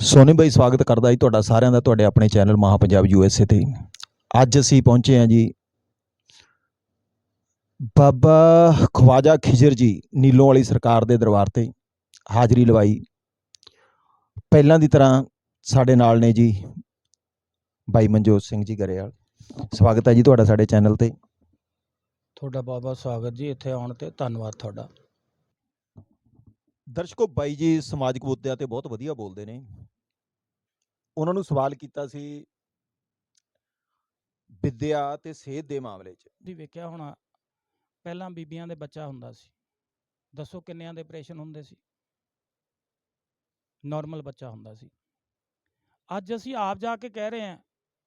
ਸੋਨੀ ਬਾਈ, ਸਵਾਗਤ ਕਰਦਾ ਜੀ ਤੁਹਾਡਾ ਸਾਰਿਆਂ ਦਾ, ਤੁਹਾਡੇ ਆਪਣੇ ਚੈਨਲ ਮਹਾ ਪੰਜਾਬ ਯੂ ਐੱਸ ਏ ਤੇ। ਅੱਜ ਅਸੀਂ ਪਹੁੰਚੇ ਹਾਂ ਜੀ ਬਾਬਾ ਖਵਾਜਾ ਖਿਜਰ ਜੀ, ਨੀਲੋਂ ਵਾਲੀ ਸਰਕਾਰ ਦੇ ਦਰਬਾਰ ਤੇ ਹਾਜ਼ਰੀ ਲਵਾਈ। ਪਹਿਲਾਂ ਦੀ ਤਰ੍ਹਾਂ ਸਾਡੇ ਨਾਲ ਨੇ ਜੀ ਬਾਈ ਮਨਜੋਤ ਸਿੰਘ ਜੀ ਗਰੇਵਾਲ। ਸਵਾਗਤ ਹੈ ਜੀ ਤੁਹਾਡਾ ਸਾਡੇ ਚੈਨਲ ਤੇ। ਤੁਹਾਡਾ ਬਹੁਤ ਬਹੁਤ ਸਵਾਗਤ ਜੀ, ਇੱਥੇ ਆਉਣ ਤੇ ਧੰਨਵਾਦ ਤੁਹਾਡਾ। ਦਰਸ਼ਕੋ ਬਾਈ ਜੀ ਸਮਾਜਿਕ ਮੁੱਦਿਆਂ ਤੇ ਬਹੁਤ ਵਧੀਆ ਬੋਲਦੇ ਨੇ। ਉਹਨਾਂ ਨੂੰ ਸਵਾਲ ਕੀਤਾ ਸੀ ਵਿਦਿਆ ਤੇ ਸਿਹਤ ਦੇ ਮਾਮਲੇ 'ਚ। ਤੁਸੀਂ ਵੇਖਿਆ ਹੋਣਾ, ਪਹਿਲਾਂ ਬੀਬੀਆਂ ਦੇ ਬੱਚਾ ਹੁੰਦਾ ਸੀ। ਦੱਸੋ ਕਿੰਨਿਆਂ ਦੇ ਆਪਰੇਸ਼ਨ ਹੁੰਦੇ ਸੀ? ਨਾਰਮਲ ਬੱਚਾ ਹੁੰਦਾ ਸੀ। ਅੱਜ ਅਸੀਂ ਆਪ ਜਾ ਕੇ ਕਹਿ ਰਹੇ ਹਾਂ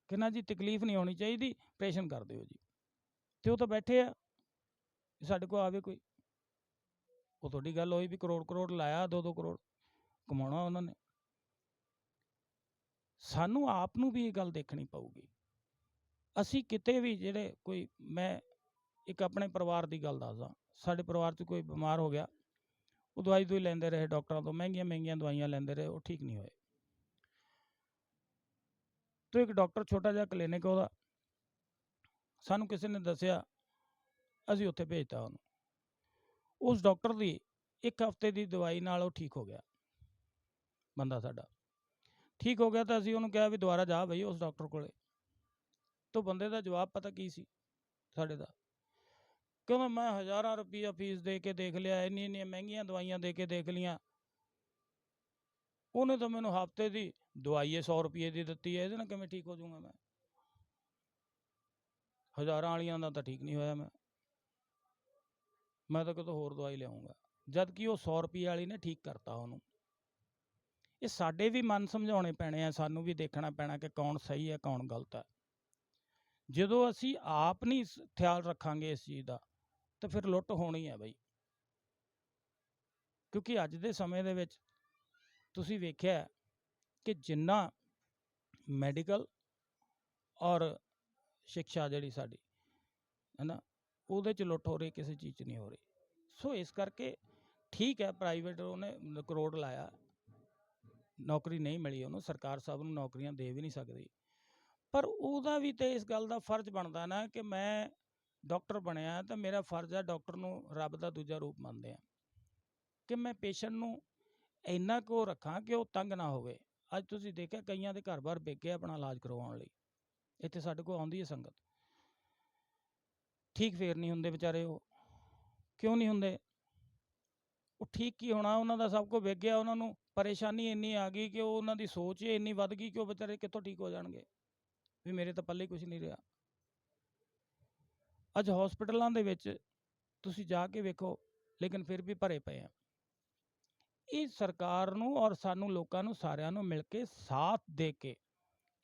ਕਿ ਨਾ ਜੀ ਤਕਲੀਫ ਨਹੀਂ ਹੋਣੀ ਚਾਹੀਦੀ, ਆਪਰੇਸ਼ਨ ਕਰ ਦਿਓ ਜੀ। ਤੇ ਉਹ ਤਾਂ ਬੈਠੇ ਆ। ਸਾਡੇ ਕੋਲ ਆਵੇ ਕੋਈ। ਉਹ ਤੁਹਾਡੀ ਗੱਲ ਹੋਈ ਵੀ ਕਰੋੜ ਕਰੋੜ ਲਾਇਆ 2-2 ਕਰੋੜ ਕਮਾਉਣਾ ਉਹਨਾਂ ਨੇ। ਸਾਨੂੰ ਆਪ ਨੂੰ ਵੀ ਇਹ ਗੱਲ ਦੇਖਣੀ ਪਊਗੀ। ਅਸੀਂ ਕਿਤੇ ਵੀ ਜਿਹੜੇ ਕੋਈ, ਮੈਂ ਇੱਕ ਆਪਣੇ ਪਰਿਵਾਰ ਦੀ ਗੱਲ ਦੱਸਦਾ। ਸਾਡੇ ਪਰਿਵਾਰ 'ਚ ਕੋਈ ਬਿਮਾਰ ਹੋ ਗਿਆ, ਉਹ ਦਵਾਈ ਦੂਈ ਲੈਂਦੇ ਰਹੇ ਡਾਕਟਰਾਂ ਤੋਂ ਮਹਿੰਗੀਆਂ ਮਹਿੰਗੀਆਂ ਦਵਾਈਆਂ ਲੈਂਦੇ ਰਹੇ, ਉਹ ਠੀਕ ਨਹੀਂ ਹੋਏ। ਤੋਂ ਇੱਕ ਡਾਕਟਰ ਛੋਟਾ ਜਿਹਾ ਕਲੀਨਿਕ ਉਹਦਾ। ਸਾਨੂੰ ਕਿਸੇ ਨੇ ਦੱਸਿਆ, ਅਸੀਂ ਉੱਥੇ ਭੇਜਤਾ ਉਹਨੂੰ। ਉਸ ਡਾਕਟਰ ਦੀ ਇੱਕ ਹਫ਼ਤੇ ਦੀ ਦਵਾਈ ਨਾਲ ਉਹ ਠੀਕ ਹੋ ਗਿਆ। ਬੰਦਾ ਸਾਡਾ। ਠੀਕ ਹੋ ਗਿਆ ਤਾਂ ਅਸੀਂ ਉਹਨੂੰ ਕਿਹਾ ਵੀ ਦੁਬਾਰਾ ਜਾ ਬਈ ਉਸ ਡਾਕਟਰ ਕੋਲੇ। ਤੋਂ ਬੰਦੇ ਦਾ ਜਵਾਬ ਪਤਾ ਕੀ ਸੀ? ਸਾਡੇ ਦਾ। ਕਹਿੰਦਾ, ਮੈਂ ਹਜ਼ਾਰਾਂ ਰੁਪਈਆ ਫੀਸ ਦੇ ਕੇ ਦੇਖ ਲਿਆ ਇੰਨੀ ਇੰਨੀਆਂ ਮਹਿੰਗੀਆਂ ਦਵਾਈਆਂ ਦੇ ਕੇ ਦੇਖ ਲੀਆਂ। ਉਹਨੇ ਤਾਂ ਮੈਨੂੰ ਹਫ਼ਤੇ ਦੀ ਦਵਾਈ ਏ 100 ਰੁਪਏ ਦੀ ਦਿੱਤੀ ਹੈ, ਇਹਦੇ ਨਾਲ ਕਿਵੇਂ ਠੀਕ ਹੋ ਜਾਊਂਗਾ ਮੈਂ? ਹਜ਼ਾਰਾਂ ਵਾਲੀਆਂ ਦਾ ਤਾਂ ਠੀਕ ਨਹੀਂ ਹੋਇਆ ਮੈਂ। ਮੈਂ ਤਾਂ ਕਿਤੋਂ ਹੋਰ ਦਵਾਈ ਲਿਆਉਂਗਾ। ਜਦ ਕਿ ਉਹ 100 ਰੁਪਏ ਵਾਲੀ ਨੇ ਠੀਕ ਕਰਤਾ ਉਹਨੂੰ। ਇਹ ਸਾਡੇ ਵੀ ਮਨ ਸਮਝਾਉਣੇ ਪੈਣੇ ਆ, ਸਾਨੂੰ ਵੀ ਦੇਖਣਾ ਪੈਣਾ ਕਿ ਕੌਣ ਸਹੀ ਹੈ, ਕੌਣ ਗਲਤ ਹੈ। ਜਦੋਂ ਅਸੀਂ ਆਪ ਨਹੀਂ ਸ- ਖਿਆਲ ਰੱਖਾਂਗੇ ਇਸ ਚੀਜ਼ ਦਾ, ਤਾਂ ਫਿਰ ਲੁੱਟ ਹੋਣੀ ਹੈ ਬਈ। ਕਿਉਂਕਿ ਅੱਜ ਦੇ ਸਮੇਂ ਦੇ ਵਿੱਚ ਤੁਸੀਂ ਵੇਖਿਆ ਕਿ ਜਿੰਨਾ ਮੈਡੀਕਲ ਔਰ ਸਿੱਖਿਆ ਜਿਹੜੀ ਸਾਡੀ, ਹੈ ਨਾ ਉਹਦੇ ਚ ਲੁੱਟ ਹੋ ਰਹੀ, ਕਿਸੇ ਚੀਜ਼ 'ਚ ਨਹੀਂ ਹੋ ਰਹੀ। ਸੋ ਇਸ ਕਰਕੇ ਠੀਕ ਹੈ ਪ੍ਰਾਈਵੇਟ ਉਹਨੇ ਕਰੋੜ ਲਾਇਆ। ਨੌਕਰੀ ਨਹੀਂ ਮਿਲੀ ਉਹਨੂੰ, ਸਰਕਾਰ ਸਭ ਨੂੰ ਨੌਕਰੀਆਂ ਦੇ ਵੀ ਨਹੀਂ ਸਕਦੀ। ਪਰ ਉਹਦਾ ਵੀ ਤੇ ਇਸ ਗੱਲ ਦਾ ਫਰਜ਼ ਬਣਦਾ ਨਾ ਕਿ ਮੈਂ ਡਾਕਟਰ ਬਣਿਆ ਤਾਂ ਮੇਰਾ ਫਰਜ਼ ਹੈ ਡਾਕਟਰ ਨੂੰ ਰੱਬ ਦਾ ਦੂਜਾ ਰੂਪ ਮੰਨਦੇ ਆ। ਕਿ ਮੈਂ ਪੇਸ਼ੈਂਟ ਨੂੰ ਇੰਨਾ ਕੁ ਰੱਖਾਂ ਕਿ ਉਹ ਤੰਗ ਨਾ ਹੋਵੇ। ਅੱਜ ਤੁਸੀਂ ਦੇਖਿਆ ਕਈਆਂ ਦੇ ਘਰ-ਬਾਰ ਵਿਕ ਆਪਣਾ ਇਲਾਜ ਕਰਵਾਉਣ ਲਈ। ਇੱਥੇ ਸਾਡੇ ਕੋਲ ਆਉਂਦੀ ਹੈ ਸੰਗਤ। ਠੀਕ ਫੇਰ ਨਹੀਂ ਹੁੰਦੇ ਵਿਚਾਰੇ ਉਹ। ਕਿਉਂ ਨਹੀਂ ਹੁੰਦੇ? ਉਹ ਠੀਕ ਕੀ ਹੋਣਾ? ਉਹਨਾਂ ਦਾ ਸਭ ਕੁਝ ਵਿਕ ਗਿਆ। ਉਹਨਾਂ ਨੂੰ ਪਰੇਸ਼ਾਨੀ ਇੰਨੀ ਆ ਗਈ ਕਿ ਉਹ ਉਹਨਾਂ ਦੀ ਸੋਚ ਹੀ ਇੰਨੀ ਵੱਧ ਗਈ ਕਿ ਉਹ ਵਿਚਾਰੇ ਕਿੱਥੋਂ ਠੀਕ ਹੋ ਜਾਣਗੇ। ਵੀ ਮੇਰੇ ਤਾਂ ਪੱਲੇ ਕੁਝ ਨਹੀਂ ਰਿਹਾ। ਅੱਜ ਹਸਪੀਟਲਾਂ ਦੇ ਵਿੱਚ ਤੁਸੀਂ ਜਾ ਕੇ ਵੇਖੋ, ਲੇਕਿਨ ਫਿਰ ਵੀ ਭਰੇ ਪਏ ਆ। ਇਹ ਸਰਕਾਰ ਨੂੰ ਔਰ ਸਾਨੂੰ ਲੋਕਾਂ ਨੂੰ ਸਾਰਿਆਂ ਨੂੰ ਮਿਲ ਕੇ ਸਾਥ ਦੇ ਕੇ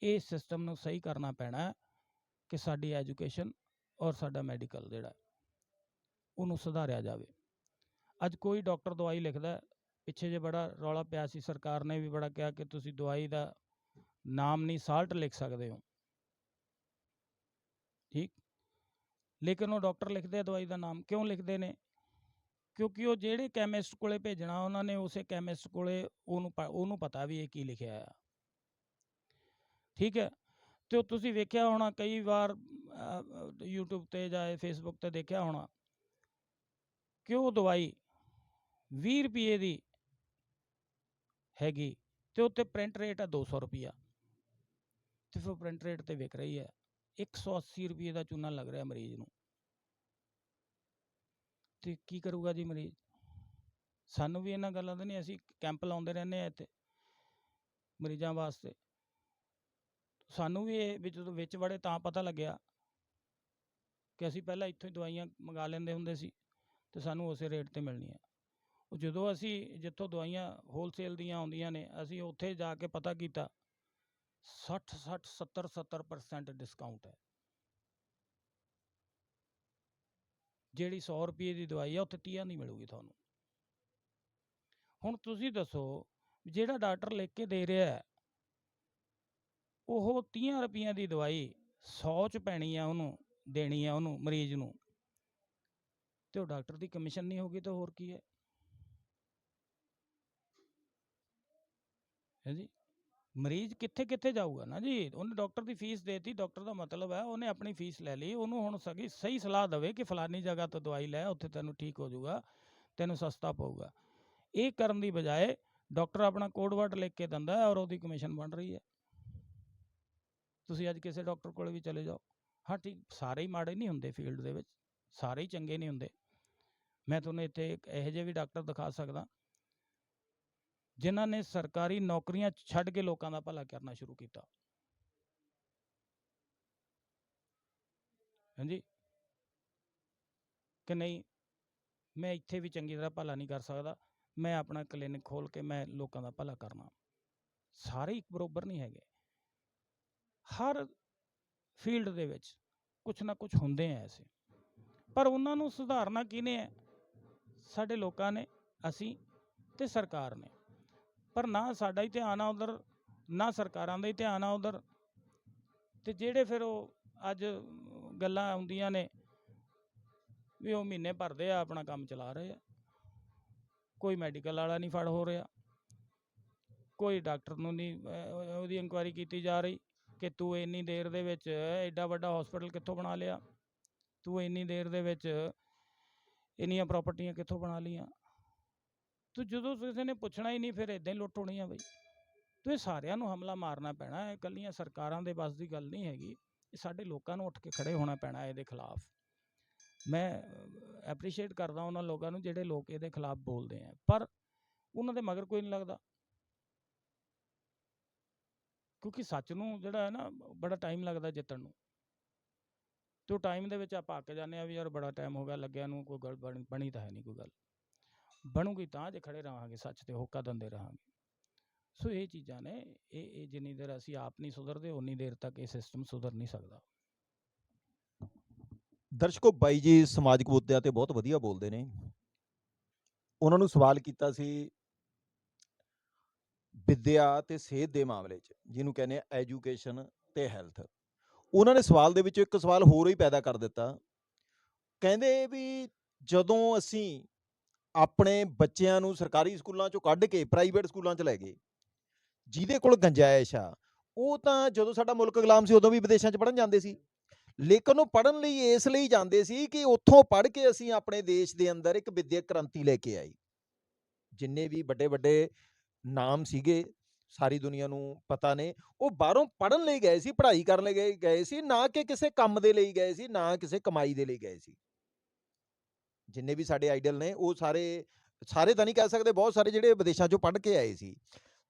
ਇਹ ਸਿਸਟਮ ਨੂੰ ਸਹੀ ਕਰਨਾ ਪੈਣਾ ਕਿ ਸਾਡੀ ਐਜੂਕੇਸ਼ਨ ਔਰ ਸਾਡਾ ਮੈਡੀਕਲ ਜਿਹੜਾ ਉਹਨੂੰ ਸੁਧਾਰਿਆ ਜਾਵੇ। ਅੱਜ ਕੋਈ ਡਾਕਟਰ ਦਵਾਈ ਲਿਖਦਾ ਪਿੱਛੇ ਜੇ ਬੜਾ ਰੌਲਾ ਪਿਆ ਸੀ, ਸਰਕਾਰ ਨੇ ਵੀ ਬੜਾ ਕਿਹਾ ਕਿ ਤੁਸੀਂ ਦਵਾਈ ਦਾ ਨਾਮ ਨਹੀਂ ਸਾਲਟ ਲਿਖ ਸਕਦੇ ਹੋ। ਠੀਕ? ਲੇਕਿਨ ਉਹ ਡਾਕਟਰ ਲਿਖਦੇ ਆ ਦਵਾਈ ਦਾ ਨਾਮ, ਕਿਉਂ ਲਿਖਦੇ ਨੇ? ਕਿਉਂਕਿ ਉਹ ਜਿਹੜੇ ਕੈਮਿਸਟ ਕੋਲੇ ਭੇਜਣਾ ਉਹਨਾਂ ਨੇ, ਉਸੇ ਕੈਮਿਸਟ ਕੋਲੇ ਉਹਨੂੰ ਪ- ਉਹਨੂੰ ਪਤਾ ਵੀ ਇਹ ਕੀ ਲਿਖਿਆ ਆ। ਠੀਕ ਹੈ? ਤੇ ਉਹ ਤੁਸੀਂ ਵੇਖਿਆ ਹੋਣਾ ਕਈ ਵਾਰ ਅਹ, YouTube ਤੇ ਜਾਂ Facebook ਤੇ ਦੇਖਿਆ ਹੋਣਾ ਕਿ ਉਹ ਦਵਾਈ 20 ਰੁਪਏ ਦੀ ਹੈਗੀ ਤੇ ਉੱਤੇ ਪ੍ਰਿੰਟ ਰੇਟ ਹੈ 200 ਰੁਪਿਆ ਤੇ ਫਿਰ ਪ੍ਰਿੰਟ ਰੇਟ ਤੇ ਵਿਕ ਰਹੀ ਹੈ 180 ਰੁਪਏ ਦਾ ਚੂਨਾ ਲੱਗ ਰਿਹਾ ਮਰੀਜ਼ ਨੂੰ। ਤੇ ਕੀ ਕਰੂਗਾ ਜੀ ਮਰੀਜ਼? ਸਾਨੂੰ ਵੀ ਇਹਨਾਂ ਗੱਲਾਂ ਦਾ ਨਹੀਂ ਅਸੀਂ ਕੈਂਪ ਲਾਉਂਦੇ ਰਹਿੰਦੇ ਆ ਇੱਥੇ ਮਰੀਜ਼ਾਂ ਵਾਸਤੇ। ਸਾਨੂੰ ਵੀ ਇਹ ਵੀ ਜਦੋਂ ਵਿੱਚ ਵੜੇ ਤਾਂ ਪਤਾ ਲੱਗਿਆ ਕਿ ਅਸੀਂ ਪਹਿਲਾਂ ਇੱਥੋਂ ਹੀ ਦਵਾਈਆਂ ਮੰਗਾ ਲੈਂਦੇ ਹੁੰਦੇ ਸੀ ਤੇ ਸਾਨੂੰ ਉਸੇ ਰੇਟ ਤੇ ਮਿਲਣੀਆਂ। ਉਹ ਜਦੋਂ ਅਸੀਂ ਜਿੱਥੋਂ ਦਵਾਈਆਂ ਹੋਲਸੇਲ ਦੀਆਂ ਆਉਂਦੀਆਂ ਨੇ, ਅਸੀਂ ਉੱਥੇ ਜਾ ਕੇ ਪਤਾ ਕੀਤਾ 60 60 70 70% ਡਿਸਕਾਊਂਟ ਹੈ। ਜਿਹੜੀ 100 ਰੁਪਏ ਦੀ ਦਵਾਈ ਆ, ਉੱਥੇ 30 ਨਹੀਂ ਮਿਲੂਗੀ ਤੁਹਾਨੂੰ। ਹੁਣ ਤੁਸੀਂ ਦੱਸੋ, ਜਿਹੜਾ ਡਾਕਟਰ ਲਿਖ ਕੇ ਦੇ ਰਿਹਾ ਹੈ ਉਹ 30 ਰੁਪਈਆਂ ਦੀ ਦਵਾਈ 100 ਚ ਪੈਣੀ ਆ ਉਹਨੂੰ, ਦੇਣੀ ਆ ਉਹਨੂੰ ਮਰੀਜ਼ ਨੂੰ। ਤੇ ਉਹ ਡਾਕਟਰ ਦੀ ਕਮਿਸ਼ਨ ਨਹੀਂ ਹੋਗੀ ਤਾਂ ਹੋਰ ਕੀ ਹੈ? ਹੈ ਜੀ? ਮਰੀਜ਼ ਕਿੱਥੇ ਕਿੱਥੇ ਜਾਊਗਾ ਨਾ ਜੀ? ਉਹਨੇ ਡਾਕਟਰ ਦੀ ਫੀਸ ਦੇਤੀ, ਡਾਕਟਰ ਦਾ ਮਤਲਬ ਹੈ ਉਹਨੇ ਆਪਣੀ ਫੀਸ ਲੈ ਲਈ, ਉਹਨੂੰ ਹੁਣ ਸਗੀ ਸਹੀ ਸਲਾਹ ਦੇਵੇ ਕਿ ਫਲਾਨੀ ਜਗ੍ਹਾ ਤੋਂ ਦਵਾਈ ਲੈ, ਉੱਥੇ ਤੈਨੂੰ ਠੀਕ ਹੋ ਜਾਊਗਾ, ਤੈਨੂੰ ਸਸਤਾ ਪਊਗਾ। ਇਹ ਕਰਨ ਦੀ ਬਜਾਏ ਡਾਕਟਰ ਆਪਣਾ ਕੋਡ ਵਰਡ ਲਿਖ ਕੇ ਦਿੰਦਾ ਔਰ ਉਹਦੀ ਕਮਿਸ਼ਨ ਬਣ ਰਹੀ ਹੈ। ਤੁਸੀਂ ਅੱਜ ਕਿਸੇ ਡਾਕਟਰ ਕੋਲ ਵੀ ਚਲੇ ਜਾਓ। ਹਾਂ, ਠੀਕ, ਸਾਰੇ ਹੀ ਮਾੜੇ ਨਹੀਂ ਹੁੰਦੇ ਫੀਲਡ ਦੇ ਵਿੱਚ, ਸਾਰੇ ਹੀ ਚੰਗੇ ਨਹੀਂ ਹੁੰਦੇ। ਮੈਂ ਤੁਹਾਨੂੰ ਇੱਥੇ ਇੱਕ ਇਹੋ ਜਿਹੇ ਵੀ ਡਾਕਟਰ ਦਿਖਾ ਸਕਦਾ, ਜਿਨ੍ਹਾਂ ਨੇ ਸਰਕਾਰੀ ਨੌਕਰੀਆਂ ਛੱਡ ਕੇ ਲੋਕਾਂ ਦਾ ਭਲਾ ਕਰਨਾ ਸ਼ੁਰੂ ਕੀਤਾ। ਹਾਂਜੀ? ਕਿ ਨਹੀਂ, ਮੈਂ ਇੱਥੇ ਵੀ ਚੰਗੀ ਤਰ੍ਹਾਂ ਭਲਾ ਨਹੀਂ ਕਰ ਸਕਦਾ, ਮੈਂ ਆਪਣਾ ਕਲੀਨਿਕ ਖੋਲ ਕੇ ਮੈਂ ਲੋਕਾਂ ਦਾ ਭਲਾ ਕਰਨਾ। ਸਾਰੇ ਇੱਕ ਬਰੋਬਰ ਨਹੀਂ ਹੈਗੇ। ਹਰ ਫੀਲਡ ਦੇ ਵਿੱਚ ਕੁਝ ਨਾ ਕੁਝ ਹੁੰਦੇ ਆ ਐਸੇ। ਪਰ ਉਹਨਾਂ ਨੂੰ ਸੁਧਾਰਨਾ ਕਿਹਨੇ ਹੈ ਸਾਡੇ ਲੋਕਾਂ ਨੇ, ਅਸੀਂ ਤੇ ਸਰਕਾਰ ਨੇ। ਪਰ ਨਾ ਸਾਡਾ ਹੀ ਧਿਆਨ ਆ ਉਧਰ, ਨਾ ਸਰਕਾਰਾਂ ਦਾ ਹੀ ਧਿਆਨ ਆ ਉਧਰ। ਤੇ ਜਿਹੜੇ ਫਿਰ ਉਹ ਅੱਜ ਗੱਲਾਂ ਆਉਂਦੀਆਂ ਨੇ ਵੀ ਉਹ ਮਹੀਨੇ ਭਰਦੇ ਆ, ਆਪਣਾ ਕੰਮ ਚਲਾ ਰਹੇ ਆ। ਕੋਈ ਮੈਡੀਕਲ ਵਾਲਾ ਨਹੀਂ ਫੜ ਹੋ ਰਿਹਾ। ਕੋਈ ਡਾਕਟਰ ਨੂੰ ਨਹੀਂ ਉਹਦੀ ਇਨਕੁਆਇਰੀ ਕੀਤੀ ਜਾ ਰਹੀ। ਕਿ ਤੂੰ ਇੰਨੀ ਦੇਰ ਦੇ ਵਿੱਚ ਐਡਾ ਵੱਡਾ ਹਸਪੀਟਲ ਕਿੱਥੋਂ ਬਣਾ ਲਿਆ? ਤੂੰ ਇੰਨੀ ਦੇਰ ਦੇ ਵਿੱਚ ਇੰਨੀਆਂ ਪ੍ਰਾਪਰਟੀਆਂ ਕਿੱਥੋਂ ਬਣਾ ਲਈਆਂ? ਤੂੰ ਜਦੋਂ ਕਿਸੇ ਨੇ ਪੁੱਛਣਾ ਹੀ ਨਹੀਂ, ਫਿਰ ਇਦਾਂ ਹੀ ਲੁੱਟ ਹੋਣੀ ਆ ਬਈ। ਤੂੰ ਇਹ ਸਾਰਿਆਂ ਨੂੰ ਹਮਲਾ ਮਾਰਨਾ ਪੈਣਾ ਹੈ ਇਕੱਲੀਆਂ ਸਰਕਾਰਾਂ ਦੇ ਬਸ ਦੀ ਗੱਲ ਨਹੀਂ ਹੈਗੀ। ਇਹ ਸਾਡੇ ਲੋਕਾਂ ਨੂੰ ਉੱਠ ਕੇ ਖੜੇ ਹੋਣਾ ਪੈਣਾ ਇਹਦੇ ਖਿਲਾਫ। ਮੈਂ ਐਪਰੀਸ਼ੀਏਟ ਕਰਦਾ ਉਹਨਾਂ ਲੋਕਾਂ ਨੂੰ ਜਿਹੜੇ ਲੋਕ ਇਹਦੇ ਖਿਲਾਫ ਬੋਲਦੇ ਆ, ਪਰ ਉਹਨਾਂ ਦੇ ਮਗਰ ਕੋਈ ਨਹੀਂ ਲੱਗਦਾ। ਕਿਉਂਕਿ ਸੱਚ ਨੂੰ ਜਿਹੜਾ ਹੈ ਨਾ, ਬੜਾ ਟਾਈਮ ਲੱਗਦਾ ਜਿੱਤਣ ਨੂੰ। ਤੇ ਉਹ ਟਾਈਮ ਦੇ ਵਿੱਚ ਆਪਾਂ ਅੱਕ ਜਾਂਦੇ ਆ ਵੀ ਯਾਰ ਬੜਾ ਟਾਈਮ ਹੋ ਗਿਆ, ਲੱਗਿਆ ਨੂੰ ਕੋਈ ਗੱਲ ਬਣੀ ਬਣੀ ਤਾਂ ਹੈ ਨਹੀਂ ਕੋਈ ਗੱਲ। ਬਣੂਗੀ ਤਾਂ ਜੇ ਖੜੇ ਰਹਾਂਗੇ ਸੱਚ ਤੇ, ਹੋਕਾ ਦਿੰਦੇ ਰਹਾਂਗੇ। ਸੋ ਇਹ ਚੀਜ਼ਾਂ ਨੇ, ਇਹ ਇਹ ਜਿੰਨੀ ਦੇਰ ਅਸੀਂ ਆਪ ਨਹੀਂ ਸੁਧਰਦੇ ਉਨੀ ਦੇਰ ਤੱਕ ਇਹ ਸਿਸਟਮ ਸੁਧਰ ਨਹੀਂ ਸਕਦਾ। ਦਰਸ਼ਕੋ, ਬਾਈ ਜੀ ਸਮਾਜਿਕ ਮੁੱਦਿਆਂ ਤੇ ਬਹੁਤ ਵਧੀਆ ਬੋਲਦੇ ਨੇ। ਉਹਨਾਂ ਨੂੰ ਸਵਾਲ ਕੀਤਾ ਸੀ ਵਿੱਦਿਆ ਤੇ ਸਿਹਤ ਦੇ ਮਾਮਲੇ 'ਚ, ਜਿਹਨੂੰ ਕਹਿੰਦੇ ਆ ਐਜੂਕੇਸ਼ਨ ਤੇ ਹੈਲਥ ਉਹਨਾਂ ਨੇ ਸਵਾਲ ਦੇ ਵਿੱਚ ਇੱਕ ਸਵਾਲ ਹੋਰ ਹੀ ਪੈਦਾ ਕਰ ਦਿੱਤਾ। ਕਹਿੰਦੇ ਵੀ ਜਦੋਂ ਅਸੀਂ ਆਪਣੇ ਬੱਚਿਆਂ ਨੂੰ ਸਰਕਾਰੀ ਸਕੂਲਾਂ 'ਚੋਂ ਕੱਢ ਕੇ ਪ੍ਰਾਈਵੇਟ ਸਕੂਲਾਂ 'ਚ ਲੈ ਗਏ, ਜਿਹਦੇ ਕੋਲ ਗੰਜਾਇਸ਼ ਆ, ਉਹ ਤਾਂ ਜਦੋਂ ਸਾਡਾ ਮੁਲਕ ਗੁਲਾਮ ਸੀ ਉਦੋਂ ਵੀ ਵਿਦੇਸ਼ਾਂ 'ਚ ਪੜ੍ਹਨ ਜਾਂਦੇ ਸੀ। ਲੇਕਿਨ ਉਹ ਪੜ੍ਹਨ ਲਈ ਇਸ ਲਈ ਜਾਂਦੇ ਸੀ ਕਿ ਉੱਥੋਂ ਪੜ੍ਹ ਕੇ ਅਸੀਂ ਆਪਣੇ ਦੇਸ਼ ਦੇ ਅੰਦਰ ਇੱਕ ਵਿਦਿਅਕ ਕ੍ਰਾਂਤੀ ਲੈ ਕੇ ਆਈ ਜਿੰਨੇ ਵੀ ਵੱਡੇ ਵੱਡੇ ਨਾਮ ਸੀਗੇ, ਸਾਰੀ ਦੁਨੀਆ ਨੂੰ ਪਤਾ ਨੇ। ਉਹ ਬਾਹਰੋਂ ਪੜ੍ਹਨ ਲਈ ਗਏ ਸੀ, ਪੜ੍ਹਾਈ ਕਰਨ ਲਈ ਗਏ- ਗਏ ਸੀ, ਨਾ ਕਿ ਕਿਸੇ ਕੰਮ ਦੇ ਲਈ ਗਏ ਸੀ, ਨਾ ਕਿਸੇ ਕਮਾਈ ਦੇ ਲਈ ਗਏ ਸੀ। ਜਿੰਨੇ ਵੀ ਸਾਡੇ ਆਈਡਲ ਨੇ, ਉਹ ਸਾਰੇ ਸਾਰੇ ਤਾਂ ਨਹੀਂ ਕਹਿ ਸਕਦੇ, ਬਹੁਤ ਸਾਰੇ ਜਿਹੜੇ ਵਿਦੇਸ਼ਾਂ 'ਚੋਂ ਪੜ੍ਹ ਕੇ ਆਏ ਸੀ।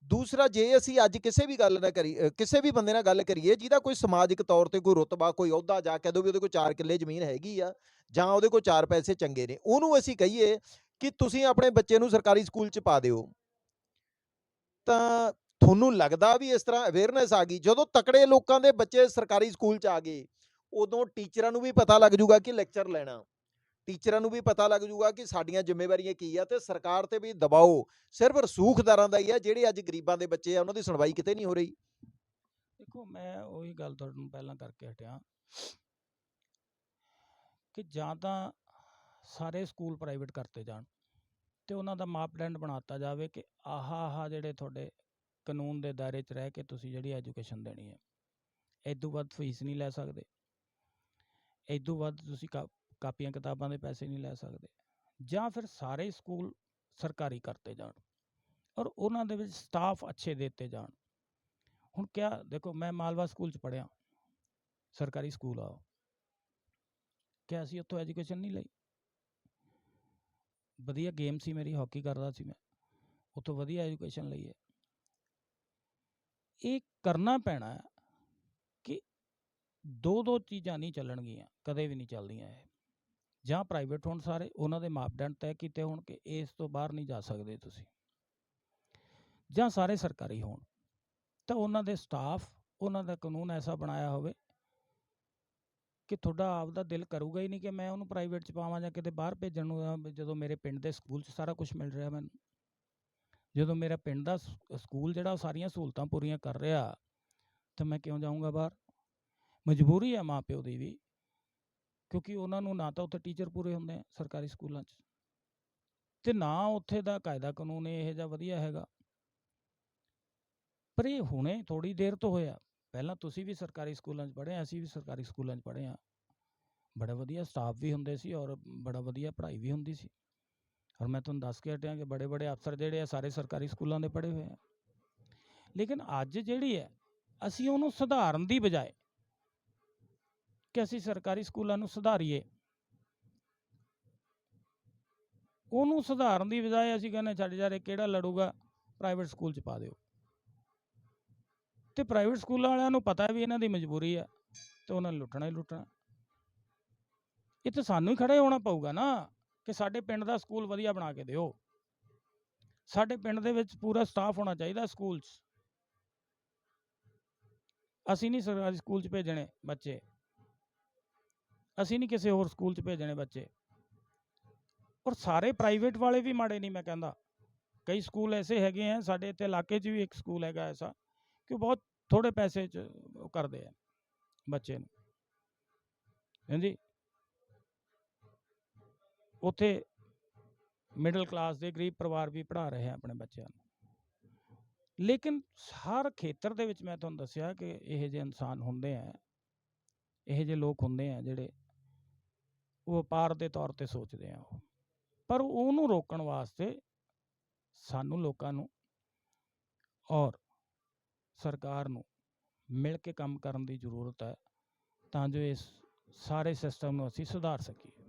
ਦੂਸਰਾ, ਜੇ ਅਸੀਂ ਅੱਜ ਕਿਸੇ ਵੀ ਗੱਲ ਨਾਲ ਕਰੀ ਕਿਸੇ ਵੀ ਬੰਦੇ ਨਾਲ ਗੱਲ ਕਰੀਏ, ਜਿਹਦਾ ਕੋਈ ਸਮਾਜਿਕ ਤੌਰ ਤੇ ਕੋਈ ਰੁਤਬਾ, ਕੋਈ ਅਹੁਦਾ ਜਾ ਕਹਿ ਦੋ ਵੀ ਉਹਦੇ ਕੋਲ 4 ਕਿੱਲੇ ਜ਼ਮੀਨ ਹੈਗੀ ਆ, ਜਾਂ ਉਹਦੇ ਕੋਲ 4 ਪੈਸੇ ਚੰਗੇ ਨੇ, ਉਹਨੂੰ ਅਸੀਂ ਕਹੀਏ ਕਿ ਤੁਸੀਂ ਆਪਣੇ ਬੱਚੇ ਨੂੰ ਸਰਕਾਰੀ ਸਕੂਲ 'ਚ ਪਾ ਦਿਓ। ਤਾਂ ਤੁਹਾਨੂੰ ਲੱਗਦਾ ਵੀ ਇਸ ਤਰ੍ਹਾਂ ਅਵੇਅਰਨੈਸ ਆ ਗਈ? ਜਦੋਂ ਤਕੜੇ ਲੋਕਾਂ ਦੇ ਬੱਚੇ ਸਰਕਾਰੀ ਸਕੂਲ 'ਚ ਆ ਗਏ, ਉਦੋਂ ਟੀਚਰਾਂ ਨੂੰ ਵੀ ਪਤਾ ਲੱਗ ਜੂਗਾ ਕਿ ਲੈਕਚਰ ਲੈਣਾ। ਟੀਚਰਾਂ ਨੂੰ ਵੀ ਪਤਾ ਲੱਗ ਜੂਗਾ ਕਿ ਸਾਡੀਆਂ ਜ਼ਿੰਮੇਵਾਰੀਆਂ ਕੀ ਆ ਤੇ ਸਰਕਾਰ ਤੇ ਵੀ ਦਬਾਓ। ਸਿਰਫ ਰਸੂਖਦਾਰਾਂ ਦਾ ਹੀ ਆ, ਜਿਹੜੇ ਅੱਜ ਗਰੀਬਾਂ ਦੇ ਬੱਚੇ ਆ, ਉਹਨਾਂ ਦੀ ਸੁਣਵਾਈ ਕਿਤੇ ਨਹੀਂ ਹੋ ਰਹੀ। ਦੇਖੋ, ਮੈਂ ਉਹੀ ਗੱਲ ਤੁਹਾਨੂੰ ਪਹਿਲਾਂ ਕਰਕੇ ਹਟਿਆ ਕਿ ਜਾਂ ਤਾਂ ਸਾਰੇ ਸਕੂਲ ਪ੍ਰਾਈਵੇਟ ਕਰਤੇ ਜਾਣ। ਅਤੇ ਉਹਨਾਂ ਦਾ ਮਾਪਦੰਡ ਬਣਾ ਦਿੱਤਾ ਜਾਵੇ ਕਿ ਆਹ ਆਹ ਜਿਹੜੇ ਤੁਹਾਡੇ ਕਾਨੂੰਨ ਦੇ ਦਾਇਰੇ 'ਚ ਰਹਿ ਕੇ ਤੁਸੀਂ ਜਿਹੜੀ ਐਜੂਕੇਸ਼ਨ ਦੇਣੀ ਹੈ। ਇਦੋਂ ਵੱਧ ਫੀਸ ਨਹੀਂ ਲੈ ਸਕਦੇ। ਇਦੋਂ ਵੱਧ ਤੁਸੀਂ ਕਾ- ਕਾਪੀਆਂ ਕਿਤਾਬਾਂ ਦੇ ਪੈਸੇ ਨਹੀਂ ਲੈ ਸਕਦੇ। ਜਾਂ ਫਿਰ ਸਾਰੇ ਸਕੂਲ ਸਰਕਾਰੀ ਕਰਤੇ ਜਾਣ ਔਰ ਉਹਨਾਂ ਦੇ ਵਿੱਚ ਸਟਾਫ ਅੱਛੇ ਦਿੱਤੇ ਜਾਣ। ਹੁਣ ਕਿਆ, ਦੇਖੋ ਮੈਂ ਮਾਲਵਾ ਸਕੂਲ ਚ ਪੜਿਆ ਸਰਕਾਰੀ ਸਕੂਲ ਆ ਕਿਆ ਅਸੀਂ ਉੱਥੋਂ ਐਜੂਕੇਸ਼ਨ ਨਹੀਂ ਲਈ? ਵਧੀਆ ਗੇਮ ਸੀ ਮੇਰੀ ਹਾਕੀ ਕਰਦਾ ਸੀ ਮੈਂ। ਉੱਥੋਂ ਵਧੀਆ ਐਜੂਕੇਸ਼ਨ ਲਈ ਹੈ। ਇਹ ਕਰਨਾ ਪੈਣਾ ਕਿ ਦੋ ਦੋ ਚੀਜ਼ਾਂ ਨਹੀਂ ਚੱਲਣਗੀਆਂ, ਕਦੇ ਵੀ ਨਹੀਂ ਚੱਲਦੀਆਂ ਇਹ। ਜਾਂ ਪ੍ਰਾਈਵੇਟ ਹੋਣ ਸਾਰੇ, ਉਹਨਾਂ ਦੇ ਮਾਪਦੰਡ ਤੈਅ ਕੀਤੇ ਹੋਣ ਕਿ ਇਸ ਤੋਂ ਬਾਹਰ ਨਹੀਂ ਜਾ ਸਕਦੇ ਤੁਸੀਂ। ਜਾਂ ਸਾਰੇ ਸਰਕਾਰੀ ਹੋਣ, ਤਾਂ ਉਹਨਾਂ ਦੇ ਸਟਾਫ ਉਹਨਾਂ ਦਾ ਕਾਨੂੰਨ ਐਸਾ ਬਣਾਇਆ ਹੋਵੇ ਕਿ ਤੁਹਾਡਾ ਆਪਦਾ ਦਿਲ ਕਰੂਗਾ ਹੀ ਨਹੀਂ ਕਿ ਮੈਂ ਉਹਨੂੰ ਪ੍ਰਾਈਵੇਟ ਚ ਪਾਵਾਂ ਜਾਂ ਕਿਤੇ ਬਾਹਰ ਭੇਜਣ ਨੂੰ ਜਦੋਂ ਮੇਰੇ ਪਿੰਡ ਦੇ ਸਕੂਲ 'ਚ ਸਾਰਾ ਕੁਝ ਮਿਲ ਰਿਹਾ ਮੈਨੂੰ। ਜਦੋਂ ਮੇਰਾ ਪਿੰਡ ਦਾ ਸਕੂਲ ਜਿਹੜਾ ਉਹ ਸਾਰੀਆਂ ਸਹੂਲਤਾਂ ਪੂਰੀਆਂ ਕਰ ਰਿਹਾ, ਤਾਂ ਮੈਂ ਕਿਉਂ ਜਾਊਂਗਾ ਬਾਹਰ? ਮਜਬੂਰੀ ਹੈ ਮਾਂ ਪਿਓ ਦੀ ਵੀ, ਕਿਉਂਕਿ ਉਹਨਾਂ ਨੂੰ ਨਾ ਤਾਂ ਉੱਥੇ ਟੀਚਰ ਪੂਰੇ ਹੁੰਦੇ ਆ ਸਰਕਾਰੀ ਸਕੂਲਾਂ 'ਚ। ਤੇ ਨਾ ਉੱਥੇ ਦਾ ਕਾਇਦਾ ਕਾਨੂੰਨ ਇਹੋ ਜਿਹਾ ਵਧੀਆ ਹੈਗਾ। ਪਰ ਪਰ ਇਹ ਹੁਣੇ ਥੋੜੀ ਦੇਰ ਤੋਂ ਹੋਇਆ। ਪਹਿਲਾਂ ਤੁਸੀਂ ਵੀ ਸਰਕਾਰੀ ਸਕੂਲਾਂ 'ਚ ਪੜ੍ਹੇ ਅਸੀਂ ਵੀ ਸਰਕਾਰੀ ਸਕੂਲਾਂ 'ਚ ਪੜ੍ਹੇ ਹਾਂ ਬੜਾ ਵਧੀਆ ਸਟਾਫ ਵੀ ਹੁੰਦੇ ਸੀ ਔਰ ਬੜਾ ਵਧੀਆ ਪੜ੍ਹਾਈ ਵੀ ਹੁੰਦੀ ਸੀ। ਔਰ ਮੈਂ ਤੁਹਾਨੂੰ ਦੱਸ ਕੇ ਹਟਿਆ ਕਿ ਬੜੇ ਬੜੇ ਅਫਸਰ ਜਿਹੜੇ ਆ, ਸਾਰੇ ਸਰਕਾਰੀ ਸਕੂਲਾਂ ਦੇ ਪੜ੍ਹੇ ਹੋਏ ਆ। ਲੇਕਿਨ ਅੱਜ ਜਿਹੜੀ ਹੈ, ਅਸੀਂ ਉਹਨੂੰ ਸੁਧਾਰਨ ਦੀ ਬਜਾਏ ਕਿ ਅਸੀਂ ਸਰਕਾਰੀ ਸਕੂਲਾਂ ਨੂੰ ਸੁਧਾਰੀਏ। ਉਹਨੂੰ ਸੁਧਾਰਨ ਦੀ ਬਜਾਏ ਅਸੀਂ ਕਹਿੰਦੇ ਛੱਡ ਜਾ ਇਹ ਕਿਹੜਾ ਲੜੂਗਾ? ਪ੍ਰਾਈਵੇਟ ਸਕੂਲ ਚ ਪਾ ਦਿਓ। ਤੇ ਪ੍ਰਾਈਵੇਟ ਸਕੂਲਾਂ ਵਾਲਿਆਂ ਨੂੰ ਪਤਾ ਵੀ ਇਹਨਾਂ ਦੀ ਮਜਬੂਰੀ ਆ ਤੇ ਉਹਨਾਂ ਨੇ ਲੁੱਟਣਾ ਹੀ ਲੁੱਟਣਾ। ਇਹ ਤਾਂ ਸਾਨੂੰ ਹੀ ਖੜੇ ਹੋਣਾ ਪਊਗਾ ਨਾ ਕਿ ਸਾਡੇ ਪਿੰਡ ਦਾ ਸਕੂਲ ਵਧੀਆ ਬਣਾ ਕੇ ਦਿਓ। ਸਾਡੇ ਪਿੰਡ ਦੇ ਵਿੱਚ ਪੂਰਾ ਸਟਾਫ ਹੋਣਾ ਚਾਹੀਦਾ ਸਕੂਲ 'ਚ। ਅਸੀਂ ਨਹੀਂ ਸਰਕਾਰੀ ਸਕੂਲ 'ਚ ਭੇਜਣੇ ਬੱਚੇ। ਅਸੀਂ ਨਹੀਂ ਕਿਸੇ ਹੋਰ ਸਕੂਲ 'ਚ ਭੇਜਣੇ ਬੱਚੇ। ਔਰ ਸਾਰੇ ਪ੍ਰਾਈਵੇਟ ਵਾਲੇ ਵੀ ਮਾੜੇ ਨਹੀਂ ਮੈਂ ਕਹਿੰਦਾ। ਕਈ ਸਕੂਲ ਐਸੇ ਹੈਗੇ ਆ, ਸਾਡੇ ਇੱਥੇ ਇਲਾਕੇ 'ਚ ਵੀ ਇੱਕ ਸਕੂਲ ਹੈਗਾ ਐਸਾ। ਕਿ ਉਹ ਬਹੁਤ ਥੋੜੇ ਪੈਸੇ 'ਚ ਉਹ ਕਰਦੇ ਆ, ਬੱਚੇ ਨੂੰ। ਹਾਂਜੀ? ਉੱਥੇ ਮਿਡਲ ਕਲਾਸ ਦੇ ਗਰੀਬ ਪਰਿਵਾਰ ਵੀ ਪੜ੍ਹਾ ਰਹੇ ਆ ਆਪਣੇ ਬੱਚਿਆਂ ਨੂੰ। ਲੇਕਿਨ ਹਰ ਖੇਤਰ ਦੇ ਵਿੱਚ ਮੈਂ ਤੁਹਾਨੂੰ ਦੱਸਿਆ ਕਿ ਇਹ ਜਿਹੇ ਇਨਸਾਨ ਹੁੰਦੇ ਆ, ਇਹ ਜਿਹੇ ਲੋਕ ਹੁੰਦੇ ਆ ਜਿਹੜੇ ਉਹ ਵਪਾਰ ਦੇ ਤੌਰ ਤੇ ਸੋਚਦੇ ਆ ਉਹ। ਪਰ ਉਹਨੂੰ ਰੋਕਣ ਵਾਸਤੇ ਸਾਨੂੰ ਲੋਕਾਂ ਨੂੰ ਔਰ ਸਰਕਾਰ ਨੂੰ ਮਿਲ ਕੇ ਕੰਮ ਕਰਨ ਦੀ ਜ਼ਰੂਰਤ ਹੈ ਤਾਂ ਜੋ ਇਸ ਸਾਰੇ ਸਿਸਟਮ ਨੂੰ ਅਸੀਂ ਸੁਧਾਰ ਸਕੀਏ।